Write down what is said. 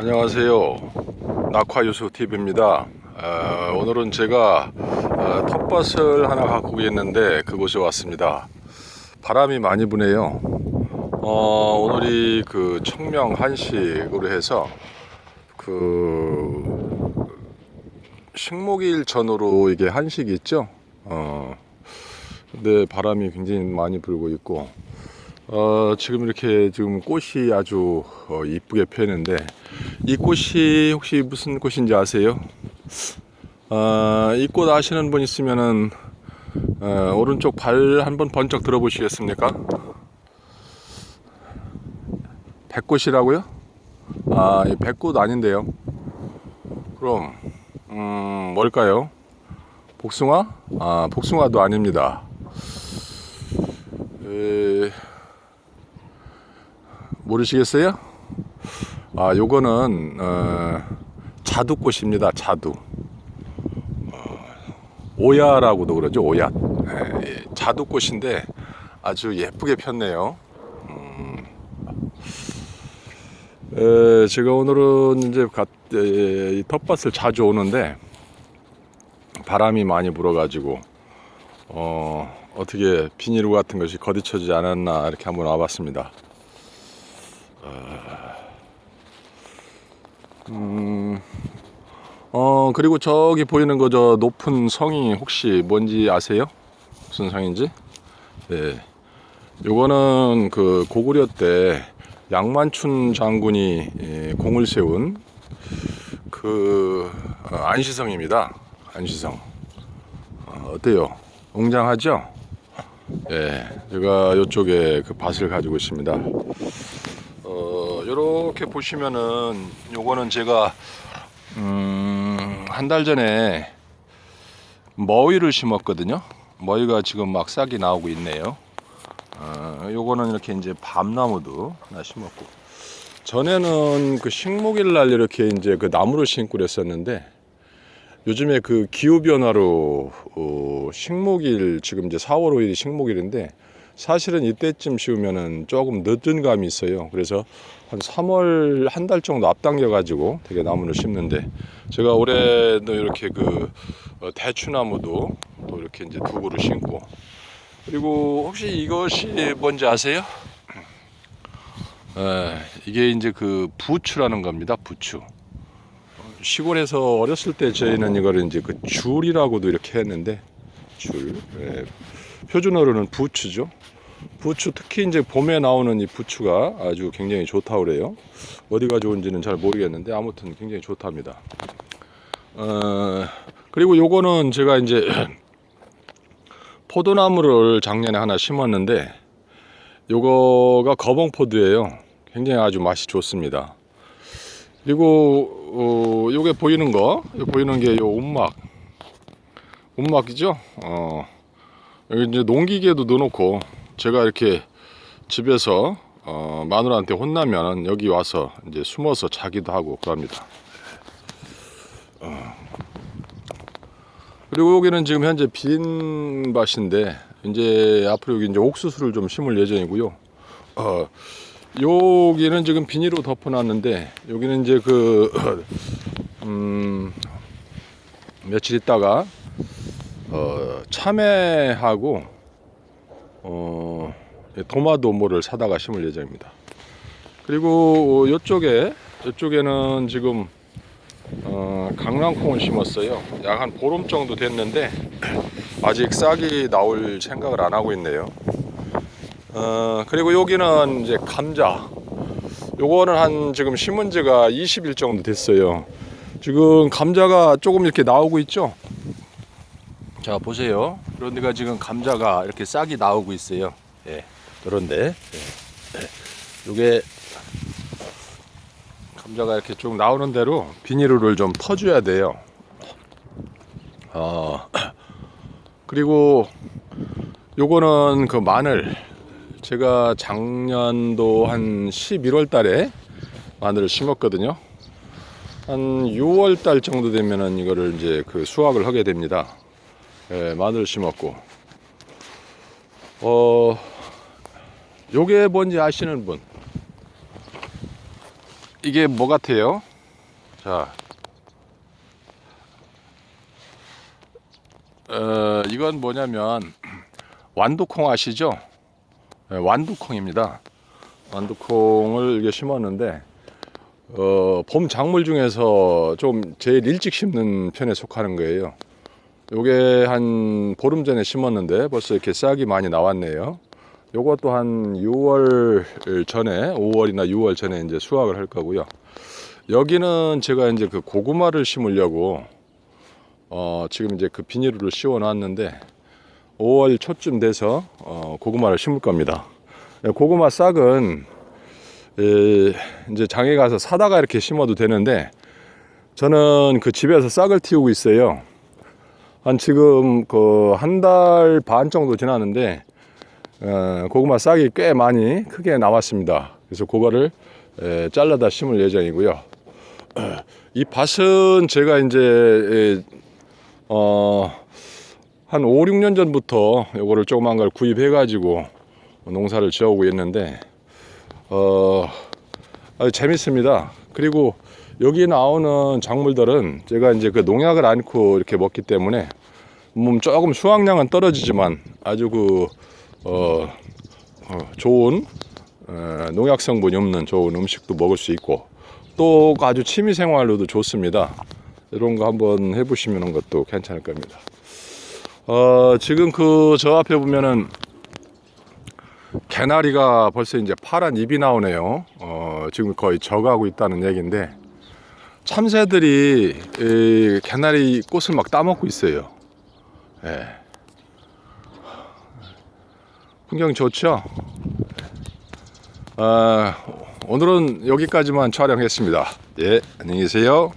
안녕하세요. 낙화유수 TV입니다. 어, 오늘은 제가 어, 텃밭을 하나 가꾸고 있는데 그곳에 왔습니다. 바람이 많이 부네요. 어, 오늘이 그 청명 한식으로 해서 그 식목일 전후로 이게 한식이 있죠. 어, 근데 바람이 굉장히 많이 불고 있고 어, 지금 이렇게 지금 꽃이 아주 어, 이쁘게 피었는데 이 꽃이 혹시 무슨 꽃인지 아세요? 어, 이꽃 아시는 분 있으면은 어, 오른쪽 발 한번 번쩍 들어보시겠습니까? 백꽃이라고요? 아, 이 백꽃 아닌데요. 그럼 음, 뭘까요? 복숭아? 아, 복숭아도 아닙니다. 에... 모르시겠어요? 아, 요거는 어, 자두꽃입니다. 자두. 어, 오야라고도 그러죠. 오야. 예, 예, 자두꽃인데 아주 예쁘게 폈네요. 음. 에, 제가 오늘은 이제 갓, 에, 이 텃밭을 자주 오는데 바람이 많이 불어가지고 어, 어떻게 비닐 같은 것이 거디쳐지지 않았나 이렇게 한번 와봤습니다. 음, 어, 그리고 저기 보이는 거 저 높은 성이 혹시 뭔지 아세요? 무슨 성인지? 네. 요거는 그 고구려 때 양만춘 장군이 예, 공을 세운 그 어, 안시성입니다. 안시성. 어, 어때요? 웅장하죠? 예, 제가 이쪽에 그 밭을 가지고 있습니다. 어, 요렇게 보시면은 요거는 제가 음, 한 달 전에 머위를 심었거든요. 머위가 지금 막 싹이 나오고 있네요. 어, 요거는 이렇게 이제 밤나무도 하나 심었고 전에는 그 식목일 날 이렇게 이제 그 나무를 심고 그랬었는데 요즘에 그 기후 변화로 어, 식목일 지금 이제 4월 5일이 식목일인데 사실은 이때쯤 심으면은 조금 늦은 감이 있어요. 그래서 한 3월 한 달 정도 앞당겨 가지고 되게 나무를 심는데 제가 올해도 이렇게 그 어, 대추나무도 또 이렇게 이제 두 그루 심고 그리고 혹시 이것이 뭔지 아세요? 에, 이게 이제 그 부추라는 겁니다. 부추. 시골에서 어렸을 때 저희는 이거를 이제 그 줄이라고도 이렇게 했는데 줄. 예. 표준어로는 부추죠. 부추 특히 이제 봄에 나오는 이 부추가 아주 굉장히 좋다고 그래요. 어디가 좋은지는 잘 모르겠는데 아무튼 굉장히 좋답니다. 어, 그리고 요거는 제가 이제 포도나무를 작년에 하나 심었는데 요거가 거봉포도예요. 굉장히 아주 맛이 좋습니다. 그리고 어, 요게 보이는 거, 요 보이는 게 요 움막, 움막이죠. 어, 여기 이제 농기계도 넣어놓고 제가 이렇게 집에서 어, 마누라한테 혼나면 여기 와서 이제 숨어서 자기도 하고 그럽니다. 어. 그리고 여기는 지금 현재 빈 밭인데 이제 앞으로 여기 이제 옥수수를 좀 심을 예정이고요. 어, 여기는 지금 비닐로 덮어놨는데 여기는 이제 그 음, 며칠 있다가 어, 참외하고 어, 도마도 모를 사다가 심을 예정입니다. 그리고 이쪽에 이쪽에는 지금 어, 강낭콩을 심었어요. 약 한 보름 정도 됐는데 아직 싹이 나올 생각을 안 하고 있네요. 어, 그리고 여기는 이제 감자. 요거는 한 지금 심은 지가 20일 정도 됐어요. 지금 감자가 조금 이렇게 나오고 있죠? 자, 보세요. 그런 데가 지금 감자가 이렇게 싹이 나오고 있어요. 예. 그런데, 예. 예. 요게 감자가 이렇게 쭉 나오는 대로 비닐을 좀 퍼줘야 돼요. 어, 그리고 요거는 그 마늘. 제가 작년도 한 11월 달에 마늘을 심었거든요. 한 6월 달 정도 되면은 이거를 이제 그 수확을 하게 됩니다. 예, 마늘 심었고. 어, 요게 뭔지 아시는 분? 이게 뭐 같아요? 자, 어, 이건 뭐냐면 완두콩 아시죠? 네, 완두콩입니다. 완두콩을 이게 심었는데 어, 봄 작물 중에서 좀 제일 일찍 심는 편에 속하는 거예요. 요게 한 보름 전에 심었는데 벌써 이렇게 싹이 많이 나왔네요. 요것도 한 6월 전에 5월이나 6월 전에 이제 수확을 할 거고요. 여기는 제가 이제 그 고구마를 심으려고 어, 지금 이제 그 비닐을 씌워 놨는데 5월 초쯤 돼서 어, 고구마를 심을 겁니다. 고구마 싹은 에, 이제 장에 가서 사다가 이렇게 심어도 되는데 저는 그 집에서 싹을 틔우고 있어요. 한 지금 그 한 달 반 정도 지났는데 어, 고구마 싹이 꽤 많이 크게 나왔습니다. 그래서 그거를 에, 잘라다 심을 예정이고요. 이 밭은 제가 이제 에, 어, 한 5, 6년 전부터 요거를 조그만 걸 구입해 가지고 농사를 지어오고 있는데 어, 아주 재밌습니다. 그리고 여기 나오는 작물들은 제가 이제 그 농약을 않고 이렇게 먹기 때문에 음, 조금 수확량은 떨어지지만 아주 그 어, 어, 좋은 어, 농약 성분이 없는 좋은 음식도 먹을 수 있고 또 아주 취미 생활로도 좋습니다. 이런 거 한번 해보시는 것도 괜찮을 겁니다. 어, 지금 그 저 앞에 보면은 개나리가 벌써 이제 파란 잎이 나오네요. 어, 지금 거의 적하고 있다는 얘기인데 참새들이 이 개나리 꽃을 막 따먹고 있어요. 예. 풍경 좋죠? 아, 오늘은 여기까지만 촬영했습니다. 예, 안녕히 계세요.